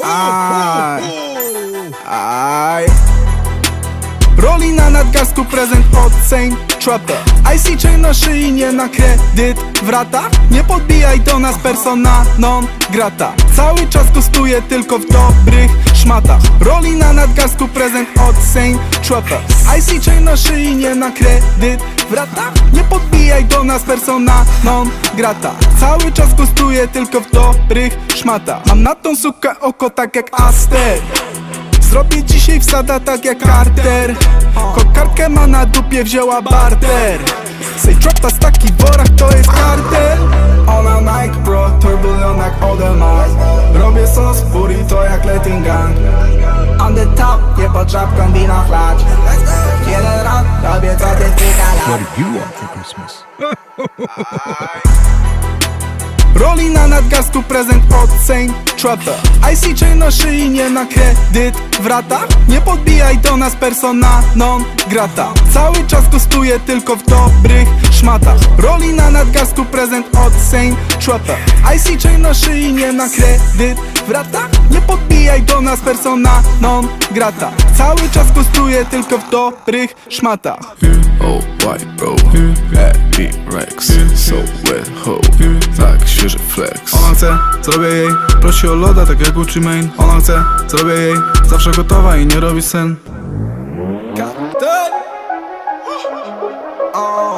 Aj, aj. Roli na nadgarstku prezent od Saint Trapper IC chain na szyi, nie na kredyt Wrata? Nie podbijaj do nas persona non grata Cały czas kosztuje tylko w dobrych szmatach Roli na nadgarstku prezent od Saint Trapper IC chain na szyi, nie na kredyt Nie podbijaj do nas persona non grata. Cały czas kosztuje tylko w dobrych szmatach. Mam na tą sukę oko tak jak Aster. Zrobię dzisiaj wsada tak jak Carter. Kokardkę ma na dupie, wzięła barter. Say trapas taki worach to jest kartel. Ona Nike bro, turbulion jak Odelman Robię sos puri to jak Letting Gang On the top, nie żabką wina chlać What do you want for Christmas? Roli na nadgarstku prezent od Saint Trapper IC chain na szyi, nie na kredyt Wrata? Nie podbijaj do nas persona non grata. Cały czas kosztuje tylko w dobrych szmatach. Roli na nadgarstku prezent od Saint Trapper IC chain na szyi, nie na kredyt Wrata? Nie podbijaj do nas persona non grata. Cały czas kosztuje tylko w dobrych szmatach. Oh, white bro At me Rex, so wet ho Tak świeży flex Ona chce, zrobię jej Prosi o loda tak jak Gucci Mane Ona chce, zrobię jej Zawsze gotowa i nie robi sen Captain! Oh.